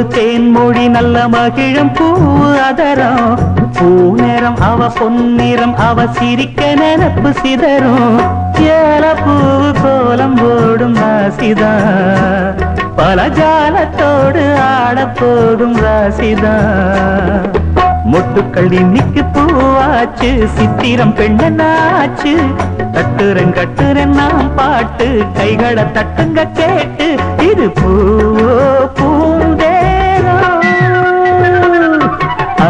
ஒரு தேன்மொழி நல்ல மகிழும் பூ அதரம். பூ நேரம் அவ பொன்னிறம் அவ சிரிக்க நினப்பு சிதறும். ஏல பூ கோலம் போடும் ராசிதா பல ஜாலத்தோடு ஆட போடும் ராசிதா மொட்டுக்கள் இன்னைக்கு பூவாச்சு சித்திரம் பெண்ணனாச்சு தட்டுறன் கட்டுரன் நாம் பாட்டு கைகளை தட்டுங்க கேட்டு இது பூவோ பூ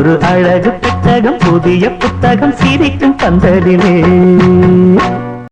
ஒரு அழகு புத்தகம் புதிய புத்தகம் சிரிக்கும் பந்தலிலே.